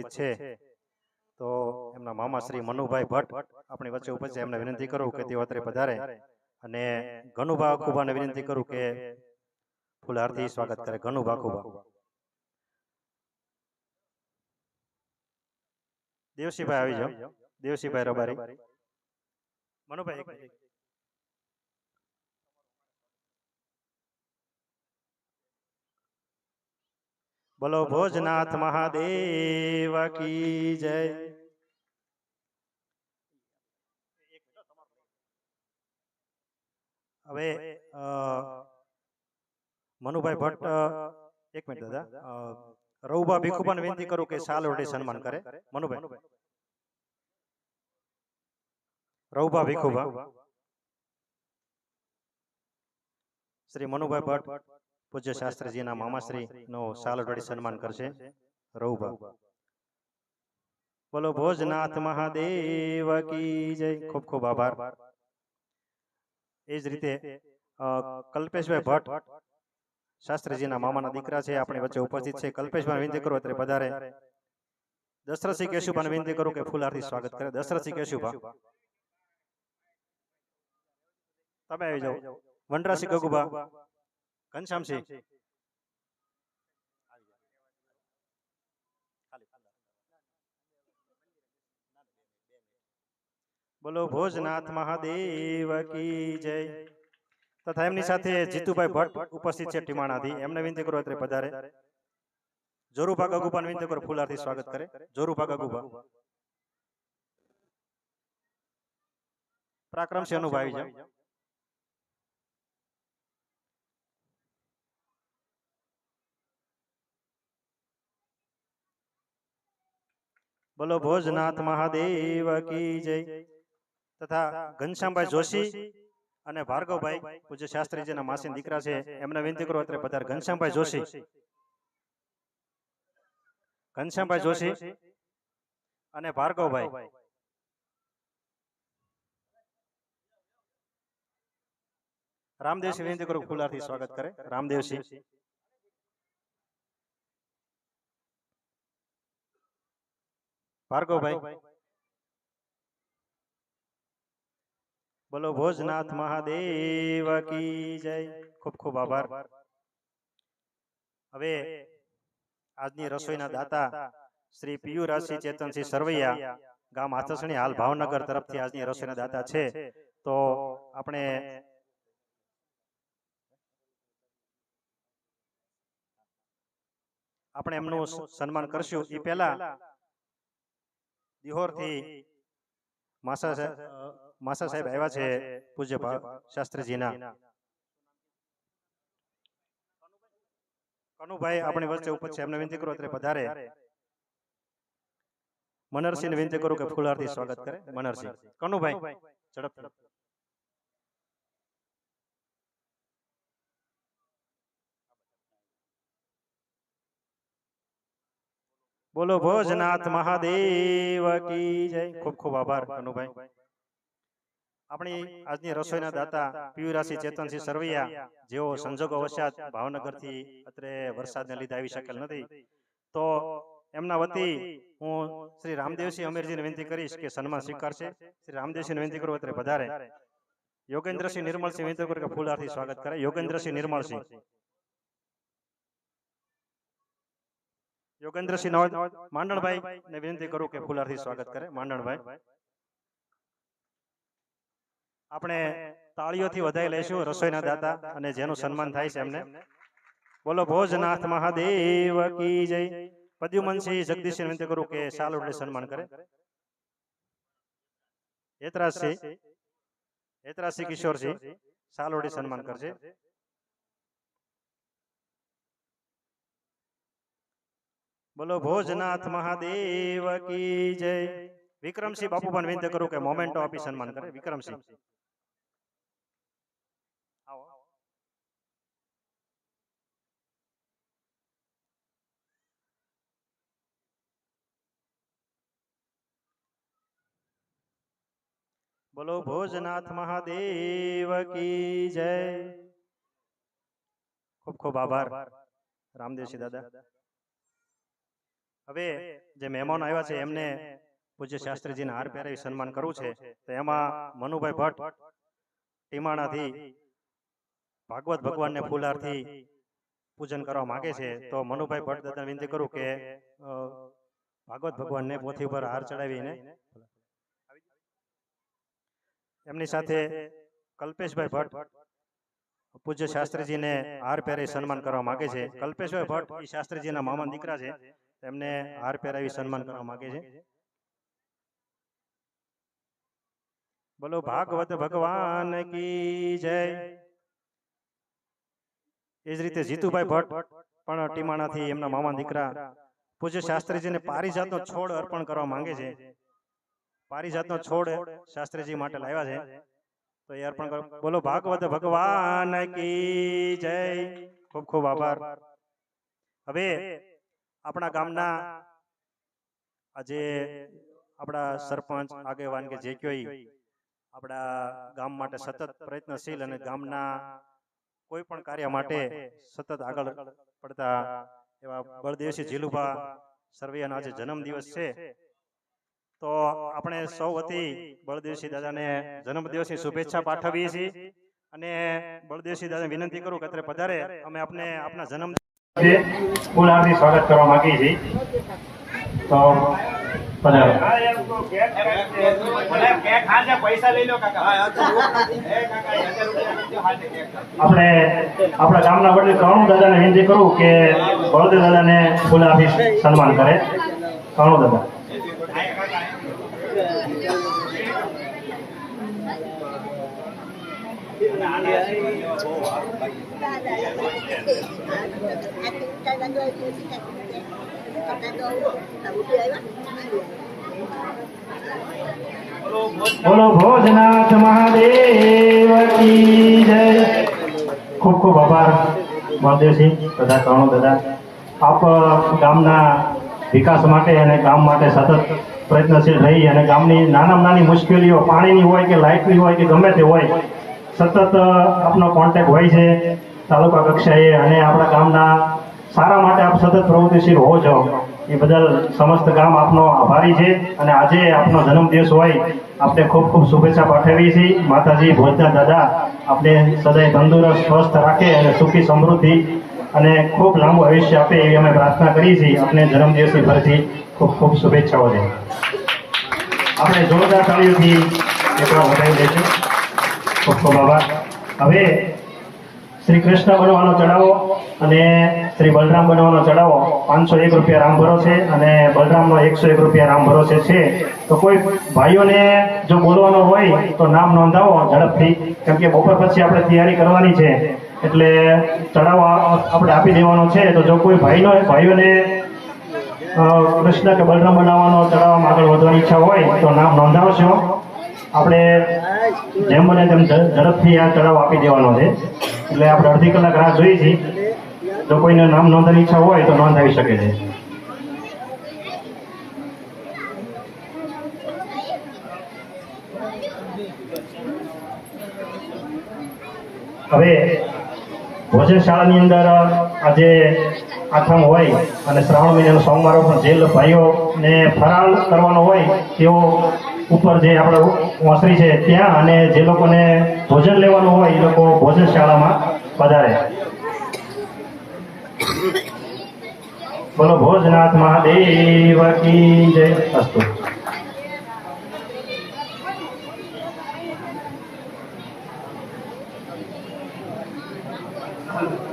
ઉપસ્થિત છે. તો એમના મામા શ્રી મનુભાઈ ભટ્ટ આપણી વચ્ચે ઉપસ્થિત એમને વિનંતી કરું કે તેઓ અત્રે પધારે. અને ઘનુભા ખુબાને વિનંતી કરું કે ફૂલહારથી સ્વાગત કરે. ઘનુભા ખુબા દેવસીભાઈ આવી જાઓ. દેવસીભાઈ રબારી. મનુભાઈ બોલો ભોજનાથ મહાદેવ કી જય. હવે મનુભાઈ ભટ્ટ એક મિનિટ દાદા. અ, રઉભા ભીખુબાને વિનંતી કરું કે શાલ ઓઢી સન્માન કરે. મનુભાઈ. રઉભા ભીખુભા. શ્રી મનુભાઈ ભટ્ટ. પૂજ્ય શાસ્ત્રીજીના મામાશ્રી નો ઓઢી સન્માન કરશે. રઉભા બોલો ભોજનાથ મહાદેવ કી જય. ખૂબ ખૂબ આભાર. એ જ રીતે કલ્પેશભાઈ ભટ્ટ શાસ્ત્રીજીના મામાના દીકરા છે આપણી વચ્ચે ઉપસ્થિત છે. કલ્પેશભાઈ વિનંતી કરો અત્યારે પધારે. દશરથસિંહ કેશુભાને વિનંતી કરું કે ફૂલહારથી સ્વાગત કરે. દશરથસિંહ કેશુભા. તમે આવી જાઓ. વનરાશી ગગુભા. ઘનશ્યામસિંહ બોલો ભોજનાથ મહાદેવ કી જય. તથા એમની સાથે જીતુભાઈ ભટ્ટ ઉપસ્થિત છે ટીમાણાથી. એમને વિનંતી કરો અત્યારે પધારે. જોરુભા ગગુભાને વિનંતી કરો ફૂલારથી સ્વાગત કરે. જોરુભા ગગુભા પરાક્રમસિંહ અનુભાવી જાઓ બોલો ભોજનાથ મહાદેવ કી જય. તથા ઘનશ્યામભાઈ જોશી અને ભાર્ગવભાઈ પૂજ્ય શાસ્ત્રીજીના માસી દીકરા છે. એમને વિનંતી કરો અત્યારે પધાર ઘનશ્યામભાઈ જોશી. ઘનશ્યામભાઈ જોશી અને ભાર્ગવભાઈ. રામદેવસિંહ વિનંતી કરું ફુલારથી સ્વાગત કરે. રામદેવસિંહ ભાર્ગવભાઈ. બોલો ભોજનાથ મહાદેવ કી જય. ખૂબ ખૂબ આભાર. હવે આજની રસોઈના દાતા શ્રી પિયુ રાશિ ચેતનસિંહ સરવૈયા ગામ હાથસણી હાલ ભાવનગર તરફથી આજની રસોઈના દાતા છે. તો આપણે આપણે એમનું સન્માન કરશું. એ પહેલા દિહોરથી માસા સાહેબ માસા સાહેબ આવ્યા છે પૂજ્ય શાસ્ત્રીજીના. કનુભાઈ આપણી વચ્ચે ઉપર છે એમને વિનંતી કરો. અત્યારે પધારે મનરસિંહ વિનંતી કરું. કે ફૂલારથી સ્વાગત કરે. મનરસિંહ કનુભાઈ. ઝડપથી બોલો ભોજનાથ મહાદેવ કી જય. ખૂબ ખૂબ આભાર કનુભાઈ આપણી આજની રસોઈના દાતા પિયુરાશી ચેતનસિંહ સરવૈયા જેઓ સંજોગો વશાત ભાવનગરથી અત્રે વરસાદને લીધે આવી શકેલ નથી. તો એમના વતી હું શ્રી રામદેવસિંહ અમીરજીને વિનંતી કરીશ કે સન્માન સ્વીકારશે. શ્રી રામદેવસિંહને વિનંતી કરું અત્રે પધારે યોગેન્દ્રસિંહ નિર્મળસિંહ વિનંતી કરું કે ફૂલારથી સ્વાગત કરે યોગેન્દ્રસિંહ નિર્મલસિંહ. યોગેન્દ્રસિંહ નવાજ માંડણભાઈ, ને વિનંતી કરું કે ફુલારથી સ્વાગત કરે. માંડણભાઈ. આપણે તાળીઓથી વધાઈ લઈશું, રસોઈના દાતા, અને જેનું સન્માન થાય છે એમને. બોલો, ભોજનાથ મહાદેવ કી જય. પદ્યુમનસિંહ જગદીશ વિનંતી કરું કે સાલ ઓઢી સન્માન કરે. હેતરાજસિંહ હેતરાજસિંહ કિશોરસિંહ સાલ ઓઢી સન્માન કરશે બોલો ભોજનાથ મહાદેવ કી જય વિક્રમસિંહ બાપુભાન વિનંતી કરું કે મોમેન્ટો આપી સન્માન કરે વિક્રમસિંહ આવો. બોલો ભોજનાથ મહાદેવ કી જય ખૂબ ખૂબ આભાર રામદેવસિંહ દાદા હવે જે મહેમાનો આવ્યા છે એમને પૂજ્ય શાસ્ત્રીજીને હાર પહેરાવી સન્માન કરવું છે. તો એમાં મનુભાઈ ભટ્ટ ટીમાણાથી ભાગવત ભગવાનને ફૂલારથી પૂજન કરવા માંગે છે. તો મનુભાઈ ભટ્ટ દાદાને વિનંતી કરું કે ભાગવત ભગવાનને પોથી ઉપર હાર ચડાવીને એમની સાથે કલ્પેશભાઈ ભટ્ટ પૂજ્ય શાસ્ત્રીજીને હાર પહેરાવી સન્માન કરવા માંગે છે. કલ્પેશભાઈ ભટ્ટ એ શાસ્ત્રીજીના મામા દીકરા છે. એમને હાર પહેરાવી સન્માન કરવા માંગે છે. બોલો ભાગવત ભગવાન કી જય. એ જ રીતે જીતુભાઈ ભટ્ટ પણ ટીમાણાથી એમના મામા દીકરા પૂજ્ય શાસ્ત્રીજીને પારિજાતનો છોડ અર્પણ કરવા માંગે છે. પારિજાતનો છોડ શાસ્ત્રીજી માટે લાવ્યા છે. તો એ અર્પણ કરો. બોલો ભાગવત ભગવાન કી જય. ખૂબ ખૂબ આભાર. હવે આપણા ગામના આજે આપણા સરપંચ આગેવાન કે જે કોઈ આપણા ગામ માટે સતત પ્રયત્નશીલ અને ગામના કોઈ પણ કાર્ય માટે સતત આગળ પડતા એવા બળદેવસિંહ જીલુભા સરવૈયાનો આજે જન્મદિવસ છે. તો આપણે સૌ વતી બળદેવસિંહ દાદાને જન્મદિવસની શુભેચ્છા પાઠવીએ છીએ અને બળદેવસિંહ દાદાને વિનંતી કરું કે અત્યારે પધારે અમે આપને આપના જન્મ ફૂલહારથી સ્વાગત કરવા માંગીએ છીએ. તો પધારો. આપણે આપણા ગામના વડીલ કણુ દાદાને વિનંતી કરું કે બળદેવ દાદાને ફૂલ આપી સન્માન કરે. કણુ દાદા. બોલો ભોજનાથ મહાદેવ ખૂબ ખૂબ આભાર મહાદેવસિંહ બધા ત્રણ દાદા આપ ગામના વિકાસ માટે અને ગામ માટે સતત પ્રયત્નશીલ રહી અને ગામની નાનામાં નાની મુશ્કેલીઓ, પાણીની હોય કે લાઇટની હોય કે ગમે તે હોય સતત આપનો કોન્ટેક્ટ હોય છે, તાલુકા કક્ષાએ અને આપણા ગામના સારા માટે આપ સતત પ્રવૃત્તિશીલ હો છો. એ બદલ સમસ્ત ગામ આપનો આભારી છે અને આજે આપનો જન્મદિવસ હોય, આપને ખૂબ ખૂબ શુભેચ્છા પાઠવીએ છીએ. માતાજી, ભોજના દાદા, આપને સદાય તંદુરસ્ત, સ્વસ્થ રાખે અને સુખી સમૃદ્ધિ અને ખૂબ લાંબુ આયુષ્ય આપે એવી અમે પ્રાર્થના કરીએ છીએ. આપને જન્મદિવસની ફરીથી ખૂબ ખૂબ શુભેચ્છાઓ છે. આપણે જોરદાર તાળીઓથી એકવાર વધાવી દઈશું. ખૂબ હવે શ્રી કૃષ્ણ બનવાનો ચડાવો અને શ્રી બલરામ બનવાનો ચડાવો પાંચસો એક રૂપિયા રામ ભરોસે અને બલરામનો એકસો એક રૂપિયા રામ ભરોસે છે, તો કોઈ ભાઈઓને જો બોલવાનો હોય, તો નામ નોંધાવો, ઝડપથી. કેમ કે બપોર પછી આપણે તૈયારી કરવાની છે, એટલે ચડાવો આપણે આપી દેવાનો છે. તો જો કોઈ ભાઈનો, ભાઈઓને કૃષ્ણ કે બલરામ બનાવવાનો ચડાવવામાં આગળ વધવાની ઈચ્છા હોય, તો નામ નોંધાવશો. આપણે જેમ બને તેમ ઝડપથી આ ચડાવ આપી દેવાનો છે. એટલે આપણે અડધી કલાક રાહ જોઈએ છીએ જો કોઈને નામ નોંધવાની ઈચ્છા હોય તો નોંધાવી શકે છે. હવે ભોજનશાળાની અંદર આજે આઠમ હોય અને શ્રાવણ મહિનાનો સોમવારો પણ જે ભાઈઓને ફરાળ કરવાનો હોય તેઓ ઉપર જે આપણે ઓસરી છે ત્યાં અને જે લોકોને ભોજન લેવાનું હોય એ લોકો ભોજનશાળામાં પધારે. બોલો ભોજનાથ મહાદેવ કી જય અસ્તુ.